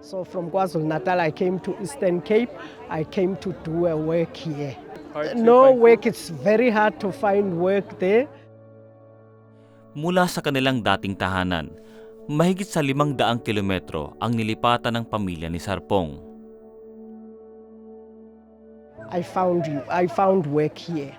So from KwaZulu Natal, I came to Eastern Cape. I came to do a work here. No work, it's very hard to find work there. Mula sa kanilang dating tahanan, mahigit sa limang daang kilometro ang nilipatan ng pamilya ni Sarpong. I found you. I found work here.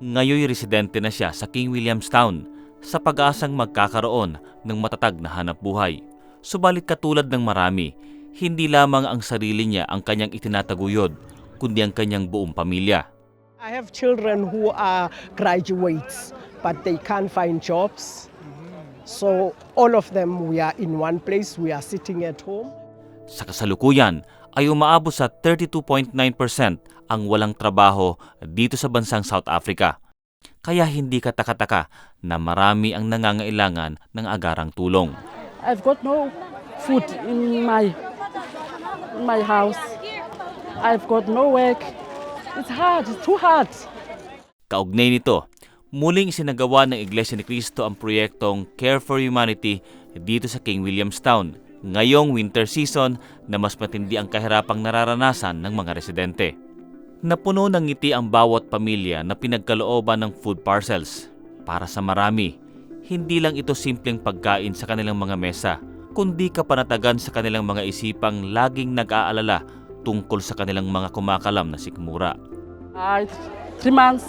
Ngayoy residente na siya sa King Williamstown sa pag-asang magkakaroon ng matatag na hanap buhay. Subalit katulad ng marami, hindi lamang ang sarili niya ang kanyang itinataguyod, kundi ang kanyang buong pamilya. I have children who are graduates, but they can't find jobs. So all of them, we are in one place. We are sitting at home. Sa kasalukuyan ay umaabot sa 32.9% ang walang trabaho dito sa bansang South Africa. Kaya hindi katakataka na marami ang nangangailangan ng agarang tulong. I've got no food in my my house. I've got no work. It's hard. It's too hard. Kaugnay nito, muling isinagawa ng Iglesia ni Cristo ang proyektong Care for Humanity dito sa King Williamstown ngayong winter season na mas matindi ang kahirapang nararanasan ng mga residente. Napuno ng ngiti ang bawat pamilya na pinagkalooban ng food parcels. Para sa marami, hindi lang ito simpleng pagkain sa kanilang mga mesa, kundi kapanatagan sa kanilang mga isipang laging nag-aalala tungkol sa kanilang mga kumakalam na sikmura. Uh, three months.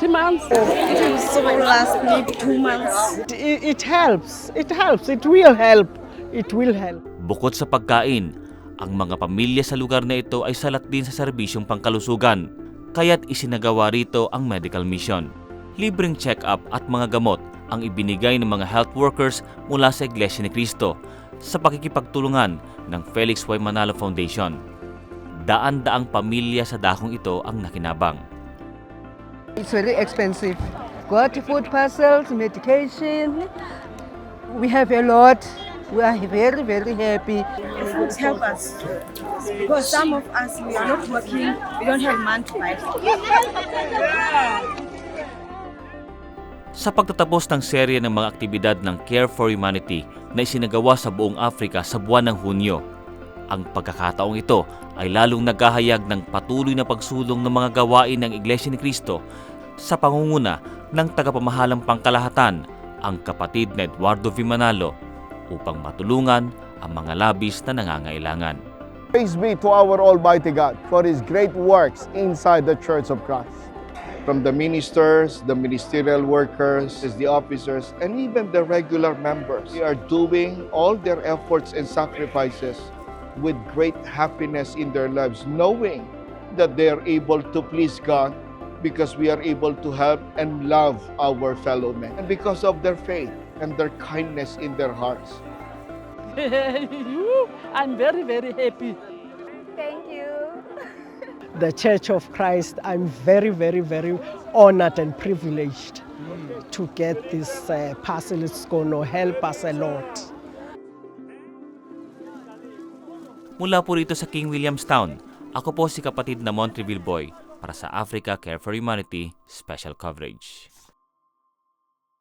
Three months. It will so last maybe two months. It, it helps. It helps. It will help. It will help. Bukod sa pagkain, ang mga pamilya sa lugar na ito ay salat din sa serbisyong pangkalusugan, kaya't isinagawa rito ang medical mission. Libreng check-up at mga gamot ang ibinigay ng mga health workers mula sa Iglesia ni Cristo sa pakikipagtulungan ng Felix Y. Manalo Foundation. Daan-daang pamilya sa dakong ito ang nakinabang. It's very expensive. Got food parcels, medication. We have a lot. We are very, very happy. Food help us because some of us we are not working. We don't have money to buy. Sa pagtatapos ng serye ng mga aktibidad ng Care for Humanity na isinagawa sa buong Afrika sa buwan ng Hunyo, ang pagkakataong ito ay lalong naghahayag ng patuloy na pagsulong ng mga gawain ng Iglesia ni Cristo sa pangunguna ng tagapamahalang pangkalahatan, ang kapatid na Eduardo V. Manalo, upang matulungan ang mga labis na nangangailangan. Praise be to our Almighty God for His great works inside the Church of Christ. From the ministers, the ministerial workers, the officers, and even the regular members, they are doing all their efforts and sacrifices with great happiness in their lives, knowing that they are able to please God because we are able to help and love our fellow men, and because of their faith and their kindness in their hearts. I'm very, very happy. The Church of Christ, I'm very, very, very honored and privileged to get this uh, parcel. It's going to help us a lot. Mula po rito sa King Williamstown, ako po si kapatid na Montreville Boy para sa Africa Care for Humanity Special Coverage.